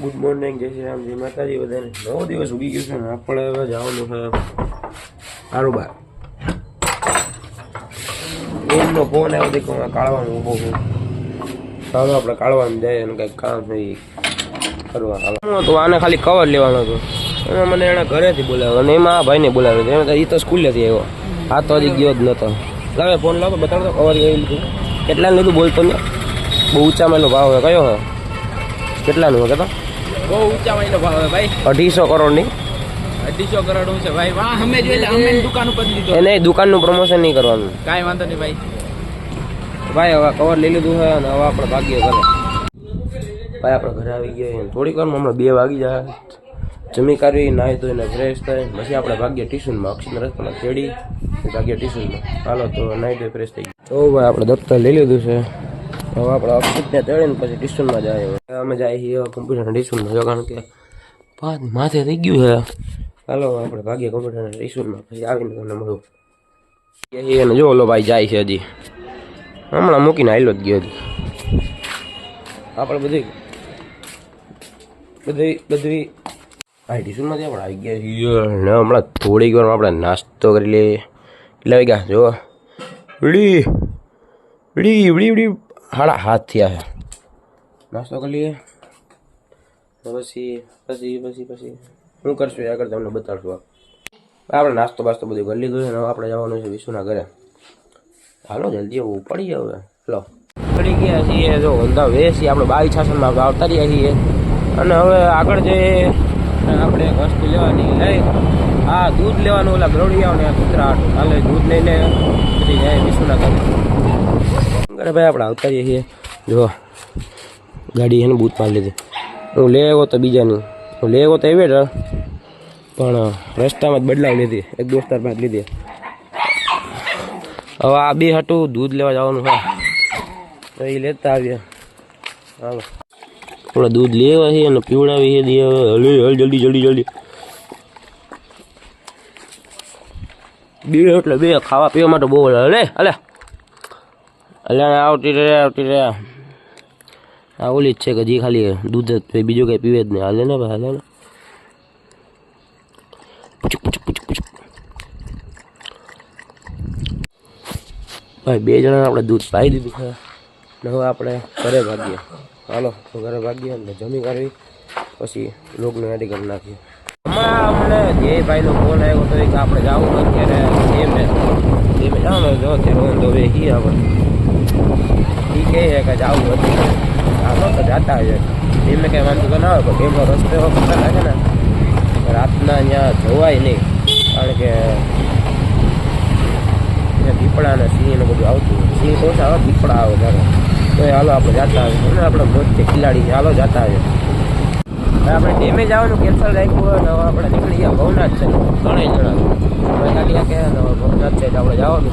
Good morning જય શ્રી રામ જય માતાજી બધાને. નવો દિવસ ઉગી ગયો છે ને, આપણે હવે જવાનું છે કારોબાર. એમનો ફોન આવ્યો દેખો કાઢવાનું ઊભો છું. ચાલો આપણે કાઢવાનું જાય અને કંઈક કામ થઈ કરવા. હાલો. તો આને ખાલી કવર લેવાનો હતો એમાં મને એણે ઘરેથી બોલાવ્યો અને એમાં આ ભાઈને બોલાવ્યો હતો એમાં એ તો સ્કૂલેથી આવ્યો. આ તો હજી ગયો જ નહોતો લાવે ફોન લાવો, બતાડો કવર એવી લીધું કેટલાનું લીધું બોલતો ને? બહુ ઊંચામાં ભાવ કયો હે કેટલાનું કહેતો? બહુ ઊંચા વાળો ભાવ ભાઈ. અઢીસો કરોડની. અઢીસો કરોડ છે ભાઈ. વાહ અમે જોઈ અમે દુકાન ઉપર લીધો. એને દુકાનનું પ્રમોશન નહીં કરવાનું. કાંઈ વાંધો નહીં ભાઈ. ભાઈ હવે કવર લઈ લીધું છે અને હવે આપણે ભાગીએ ઘરે. ભાઈ આપણે ઘરે આવી ગયા છીએ. થોડીક વારમાં હમણાં બે વાગી જાય. જમી કરવી નાહી ધોઈને ફ્રેશ થાય પછી આપણે ભાગ્ય ટ્યુશનમાં અક્ષર રસ્તામાં ચડી ભાગ્ય ટ્યુશનમાં હાલો તો નાહી ધોઈ ફ્રેશ થઈ ગયું તો ભાઈ આપણે દફતર લઈ લીધું છે. હવે આપણે અક્ષિતને તળીને પછી ટ્યુશનમાં જાય અમે જાય છીએ કોમ્પ્યુટરના ટ્યુશનમાં જો, કારણ કે પાંચ માથે થઈ ગયું છે. હાલો આપણે ભાગ્ય કોમ્પ્યુટરના ટ્યુશનમાં પછી આવીને તમને મળું. એને જો, ઓલો ભાઈ જાય છે હજી. હમણાં મૂકીને આવેલો જ ગયો હજી. આપણે બધી બધી બધી ભાઈ ટ્યુશનમાંથી આપણે આવી ગયા છીએ. હમણાં થોડીક વારમાં આપણે નાસ્તો કરી લઈએ. કેટલા વાગ્યા? જો વીડી વીડી વીડી વીડી હાડા, હાથ થયા છે નાસ્તો કરી લઈએ. પછી પછી પછી પછી. શું કરશું આગળ તમને બતાડશું આ આપણે નાસ્તો બાસ્તો બધું કરી લીધું છે. આપણે જવાનું છે વિશુના ઘરે. હાલો, જલ્દી પડી હવે. હલો પડી ગયા છીએ. જો ઊંધા વેસી આપણે બાવી શાસનમાં આવતા રહ્યા છીએ. અને હવે આગળ જે આપણે એક વસ્તુ લેવાની લઈ હા દૂધ લેવાનું, ઓલા ગરોડિયા ને કૂતરા હાટું. હાલે દૂધ લઈને પછી જાય વિશુના ઘરે. ઘરે ભાઈ, આપણે આવતા જઈએ જો, ગાડી એને બૂથ મારી લીધી. હું લે આવ્યો તો બીજાની. હું લે આવ્યો તો એવી જ પણ રસ્તામાં જ બદલાવ લીધી. એક દોસ્તાર પાસે લીધી. હવે આ બે હતું દૂધ લેવા જવાનું હા તો એ લેતા આવ્યા હાલો. થોડા દૂધ લેવા છે અને પીવડાવી છે હલે, હલ, જલ્દી જલ્દી જલ્દી. બે એટલે બે ખાવા પીવા માટે બહુ હલે. હલે. હલે આવતી રે આવતી રે આ જ છે કે જે ખાલી દૂધ જ બીજું કંઈ પીવે જ નહીં. હાલે ને ભાઈ, હાલે ને. ભાઈ, બે જણાને આપણે દૂધ પાઈ દીધું છે. ને હવે આપણે ઘરે ભાગીએ. હાલો, તો ઘરે ભાગીએ ને જમી કરવી પછી લોકને એડી કરી નાખીએ. હમણાં જે ભાઈનો ફોન આવ્યો હતો કે આપણે જવું અત્યારે એમને એમે જવાનું જો અત્યારે વાંધો હવે હી આપણે એ કહે છે કે જવું હતું હાલો તો જતા હોય. એમને કંઈ વાંધો તો ના હોય, પણ એમનો રસ્તો એવો ખતરનાક છે ને રાતના અહીંયા જોવાય નહીં. કારણ કે દીપડા ને સિંહ ને બધું આવતું સિંહ તો આવે દીપડા આવે ત્યારે. તો એ હાલો આપણે જતા આવે અને આપણે મોજ છે ખિલાડી હાલો જતા આવે હવે આપણે ડેમે જવાનું કેન્સલ રાખ્યું હોય તો આપણે નીકળી ગયા. ભવનાથ છે. ત્રણેય જણા. હવે કે ભવનાથ છે આપણે જવાનું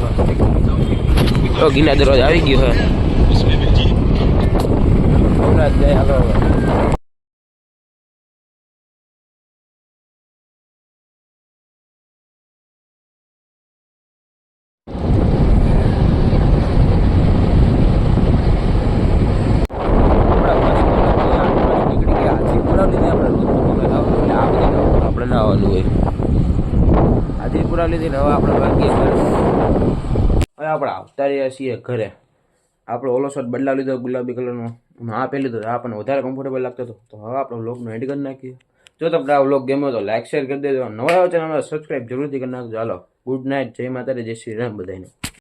તો ગિના દરવાજ આવી ગયો છે. ભવનાથ જાય, હાલો. આપણે હોય. આદિપુરા લીધી ને હવે આપણે ઘરે. હવે આપણે આવતા રહ્યા છીએ ઘરે. આપણે ઓલો શર્ટ બદલાવી લીધો ગુલાબી કલરનો આ પહેલી લીધો આપણને વધારે કમ્ફર્ટેબલ લાગતો હતો. તો હવે આપણે વ્લોગનો એડ કરી નાખીએ. જો તમને આ વ્લોગ ગમ્યો તો લાઈક શેર કરી દેજો. નવા ચેનલ સબસ્ક્રાઈબ જરૂરથી કરી નાખજો. ચાલો ગુડ નાઇટ જય માતાજી જય શ્રી રામ બધાને.